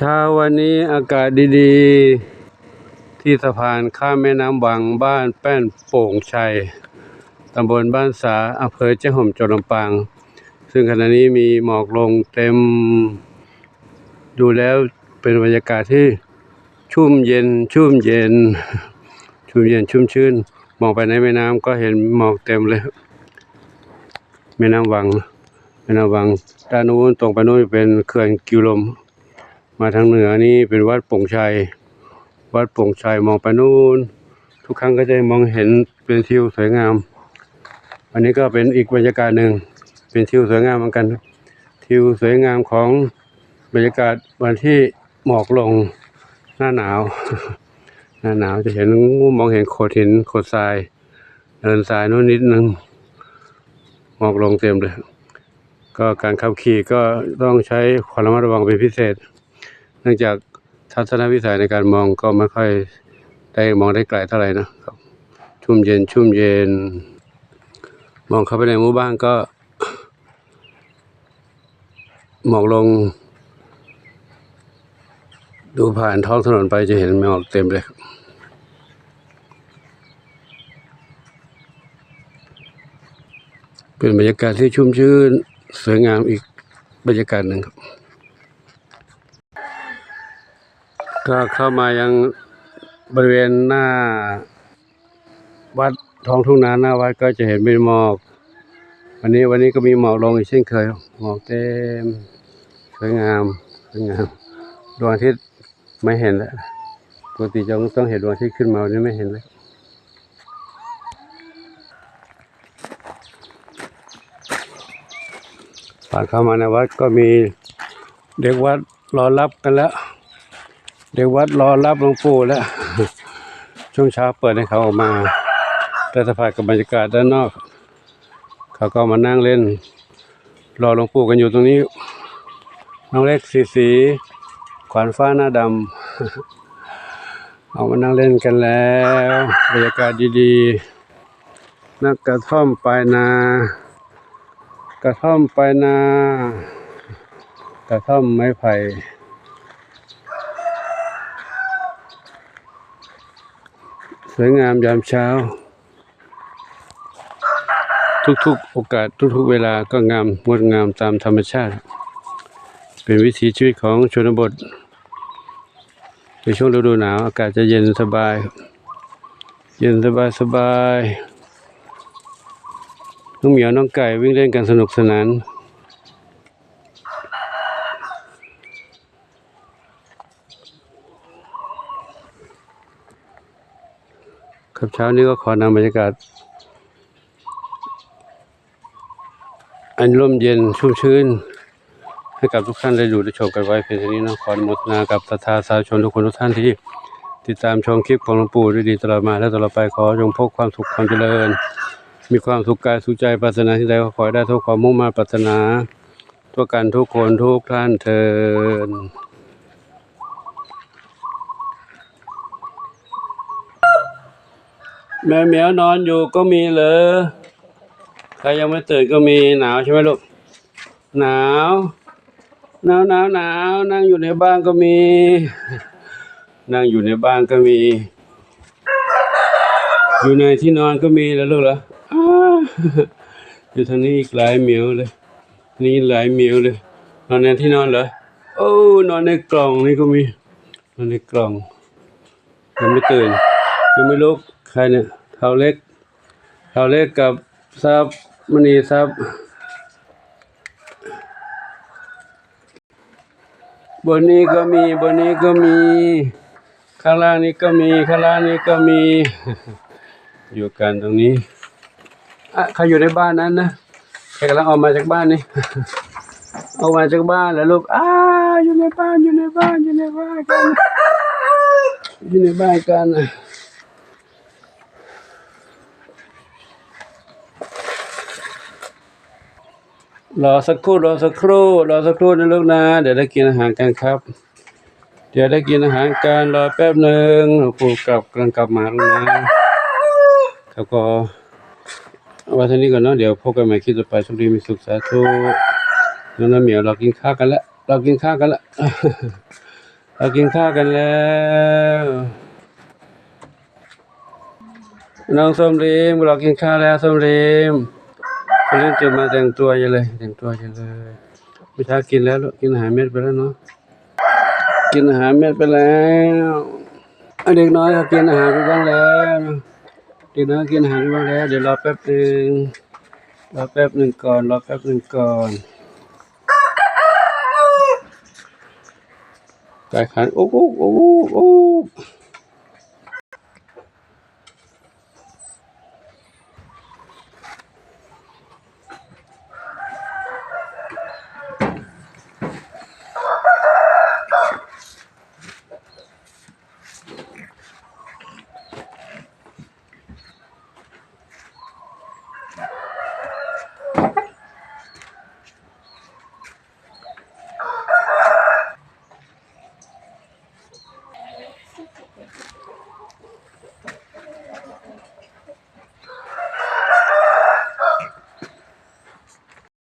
เช้าวันนี้อากาศดีๆ ที่สะพานข้ามแม่น้ำวังบ้านแป้นโป่งชัยตำบลบ้านสาอำเภอเจ้าห่มจังหวัดลำปาง ซึ่งขณะนี้มีหมอกลงเต็ม ดูแล้วเป็นบรรยากาศที่ชุ่มเย็นชุ่มเย็น ชุ่มเย็นชุ่มชื่นมองไปในแม่น้ำก็เห็นหมอกเต็มเลย แม่น้ำวังแม่น้ำวังด้านนู้นตรงไปนู้นเป็นเขื่อนกิวลม มาทางเหนือนี่เป็นวัดป่งชัย วัดป่งชัยมองไปนู่น ทุกครั้งก็จะมองเห็นเป็นทิวสวยงาม อันนี้ก็เป็นอีกบรรยากาศหนึ่ง เป็นทิวสวยงามเหมือนกัน ทิวสวยงามของบรรยากาศวันที่หมอกลงหน้าหนาว หน้าหนาวจะเห็นมองเห็นโขดหินโขดทรายเดินทรายนู่นนิดนึงหมอกลงเต็มเลย ก็การขับขี่ก็ต้องใช้ความระมัดระวังเป็นพิเศษ นื่องจากทัศนวิสัยในการมองก็ไม่ค่อยได้มองได้ไกลเท่าไหร่นะครับ ชุ่มเย็นชุ่มเย็น มองเข้าไปในหมู่บ้านก็หมอกลง ดูผ่านท้องถนนไปจะเห็นหมอกเต็มเลยครับเป็นบรรยากาศที่ชุ่มชื่นสวยงามอีกบรรยากาศหนึ่งครับ ก็เข้ามายังบริเวณหน้า วัดท้องทุ่งนาหน้าวัดก็จะเห็นเป็นหมอก วันนี้วันนี้ก็มีหมอกลงอีกเช่นเคย หมอกเต็มสวยงามสวยงามดวงอาทิตย์ไม่เห็นแล้วปกติจะต้องเห็นดวงอาทิตย์ขึ้นมาวันนี้ไม่เห็นเลยผ่านเข้ามาในวัดก็มีเด็กวัดรอรับกันแล้ว เด็กวัดรอรับหลวงปู่แล้ว ช่วงเช้าเปิดให้เขาออกมาแต่สภาพกับบรรยากาศด้านนอก เขาก็มานั่งเล่น รอหลวงปู่กันอยู่ตรงนี้ น้องเล็กสีสีขวานฟ้าหน้าดำเอามานั่งเล่นกันแล้ว บรรยากาศดีๆ นักกระท่อมปลายนา กระท่อมปลายนา กระท่อมไม้ไผ่ วยงามยามเช้า ทุกๆโอกาสทุกๆเวลาก็งามงดงามตามธรรมชาติ เป็นวิถีชีวิตของชนบท ในช่วงฤดูหนาวอากาศจะเย็นสบาย เย็นสบายสบายน้องเหมียวน้องไก่วิ่งเล่นกันสนุกสนาน ครับเช้านี้ก็ขอนำบรรยากาศ อันร่มเย็นชุ่มชื้น ให้กับทุกท่านได้ดูได้ชมกันไว้เพียงเท่านี้นะขออนุโมทนากับศรัทธาสาธุชนทุกคนทุกท่านที่ติดตามชมคลิปของหลวงปู่ด้วยดีตลอดมาและตลอดไปขอจงพบความสุขความเจริญ มีความสุขกายสุขใจปรารถนาที่ใดก็ขอได้ทุกความมุ่งมาปรารถนาทั่วกันทุกคนทุกท่านเทิน แม่เหมียวนอนอยู่ก็มีเหรอใครยังไม่ตื่นก็มีหนาวใช่ไหมลูก หนาว หนาวหนาวหนาวนั่งอยู่ในบ้านก็มี นั่งอยู่ในบ้านก็มี อยู่ในที่นอนก็มีแล้วลูกเหรออ้าอยู่ทางนี้อีกหลายเหมียวเลย นี่หลายเหมียวเลย นอนในที่นอนเหรอโอ้นอนในกล่องนี่ก็มี นอนในกล่องยังไม่ตื่นยังไม่ลุก ใครเนี่ยเท้าเล็กเท้าเล็กกับซับมณีซับบนนี้ก็มีบนนี้ก็มี ข้างล่างนี้ก็มีข้างล่างนี้ก็มี อยู่กันตรงนี้อะใครอยู่ในบ้านนั้นนะใครกำลังออกมาจากบ้านนี่ออกมาจากบ้านแล้วลูกอ้าอยู่ในบ้านอยู่ในบ้านอยู่ในบ้านกันอยู่ในบ้านกันนะ รอสักครู่รอสักครู่รอสักครู่นะลูกนะ เดี๋ยวได้กินอาหารกันครับ เดี๋ยวได้กินอาหารกันรอแป๊บหนึ่งหลวงปู่กลับกำลังกลับมาแล้วนะครับก็เอาไว้เท่านี้ก่อนเนาะเดี๋ยวพบกันใหม่คลิปต่อไปโชคดีมีสุขสาธุน้องน้ำเหมียวเรากินข้าวกันแล้วเรากินข้าวกันแล้วเรากินข้าวกันแล้วน้องส้มริมเรากินข้าวแล้วส้มริม ส้มริมตื่นมาแต่งตัวอยู่เลย แต่งตัวอยู่เลยไม่ช้ากินแล้วลูกกินอาหารเม็ดไปแล้วเนาะกินอาหารเม็ดไปแล้วเอเด็กน้อยก็กินอาหารไปบ้างแล้วเด็กน้อยกินอาหารไปบ้างแล้ว เดี๋ยวรอแป๊บหนึ่งรอแป๊บหนึ่งก่อนรอแป๊บหนึ่งก่อนไก่ขันโอ้โหโอ้โหโอ้โห